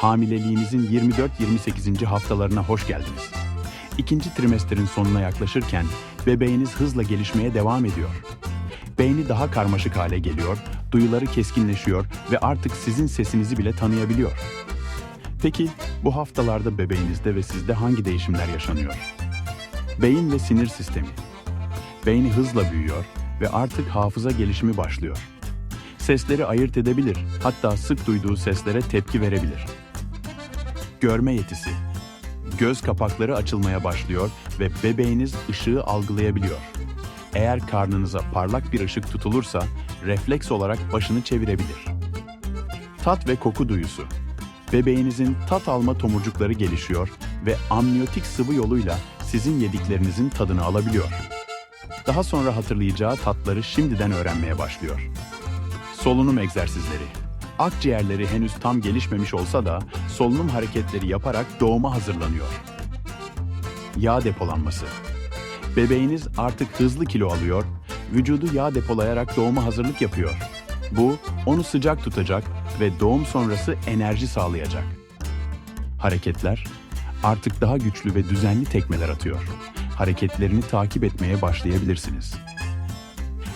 Hamileliğinizin 24-28. haftalarına hoş geldiniz. İkinci trimesterin sonuna yaklaşırken bebeğiniz hızla gelişmeye devam ediyor. Beyni daha karmaşık hale geliyor, duyuları keskinleşiyor ve artık sizin sesinizi bile tanıyabiliyor. Peki bu haftalarda bebeğinizde ve sizde hangi değişimler yaşanıyor? Beyin ve sinir sistemi. Beyni hızla büyüyor ve artık hafıza gelişimi başlıyor. Sesleri ayırt edebilir, hatta sık duyduğu seslere tepki verebilir. Görme yetisi. Göz kapakları açılmaya başlıyor ve bebeğiniz ışığı algılayabiliyor. Eğer karnınıza parlak bir ışık tutulursa refleks olarak başını çevirebilir. Tat ve koku duyusu. Bebeğinizin tat alma tomurcukları gelişiyor ve amniyotik sıvı yoluyla sizin yediklerinizin tadını alabiliyor. Daha sonra hatırlayacağı tatları şimdiden öğrenmeye başlıyor. Solunum egzersizleri. Akciğerleri henüz tam gelişmemiş olsa da solunum hareketleri yaparak doğuma hazırlanıyor. Yağ depolanması. Bebeğiniz artık hızlı kilo alıyor, vücudu yağ depolayarak doğuma hazırlık yapıyor. Bu, onu sıcak tutacak ve doğum sonrası enerji sağlayacak. Hareketler, artık daha güçlü ve düzenli tekmeler atıyor. Hareketlerini takip etmeye başlayabilirsiniz.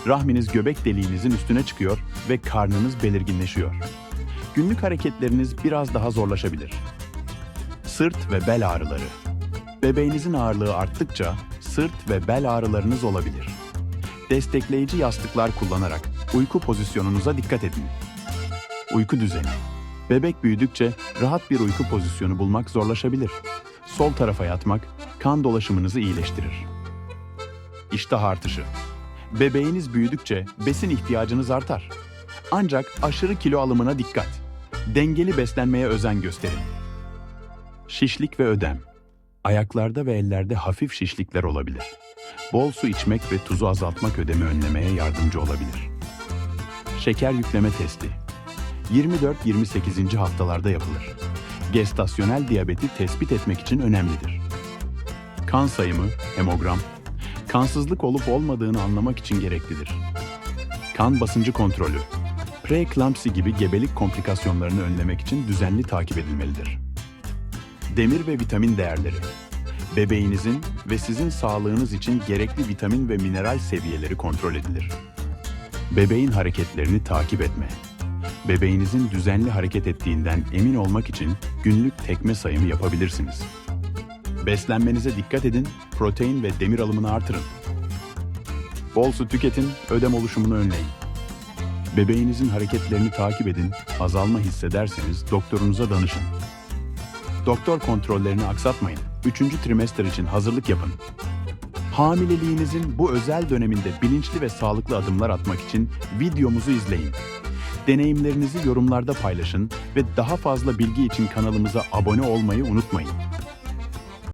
Rahminiz göbek deliğinizin üstüne çıkıyor ve karnınız belirginleşiyor. Günlük hareketleriniz biraz daha zorlaşabilir. Sırt ve bel ağrıları. Bebeğinizin ağırlığı arttıkça sırt ve bel ağrılarınız olabilir. Destekleyici yastıklar kullanarak uyku pozisyonunuza dikkat edin. Uyku düzeni. Bebek büyüdükçe rahat bir uyku pozisyonu bulmak zorlaşabilir. Sol tarafa yatmak kan dolaşımınızı iyileştirir. İştah artışı. Bebeğiniz büyüdükçe besin ihtiyacınız artar. Ancak aşırı kilo alımına dikkat. Dengeli beslenmeye özen gösterin. Şişlik ve ödem. Ayaklarda ve ellerde hafif şişlikler olabilir. Bol su içmek ve tuzu azaltmak ödemi önlemeye yardımcı olabilir. Şeker yükleme testi. 24-28. haftalarda yapılır. Gestasyonel diyabeti tespit etmek için önemlidir. Kan sayımı, hemogram, kansızlık olup olmadığını anlamak için gereklidir. Kan basıncı kontrolü, preeklamsi gibi gebelik komplikasyonlarını önlemek için düzenli takip edilmelidir. Demir ve vitamin değerleri, bebeğinizin ve sizin sağlığınız için gerekli vitamin ve mineral seviyeleri kontrol edilir. Bebeğin hareketlerini takip etme. Bebeğinizin düzenli hareket ettiğinden emin olmak için günlük tekme sayımı yapabilirsiniz. Beslenmenize dikkat edin, protein ve demir alımını artırın. Bol su tüketin, ödem oluşumunu önleyin. Bebeğinizin hareketlerini takip edin, azalma hissederseniz doktorunuza danışın. Doktor kontrollerini aksatmayın. Üçüncü trimester için hazırlık yapın. Hamileliğinizin bu özel döneminde bilinçli ve sağlıklı adımlar atmak için videomuzu izleyin. Deneyimlerinizi yorumlarda paylaşın ve daha fazla bilgi için kanalımıza abone olmayı unutmayın.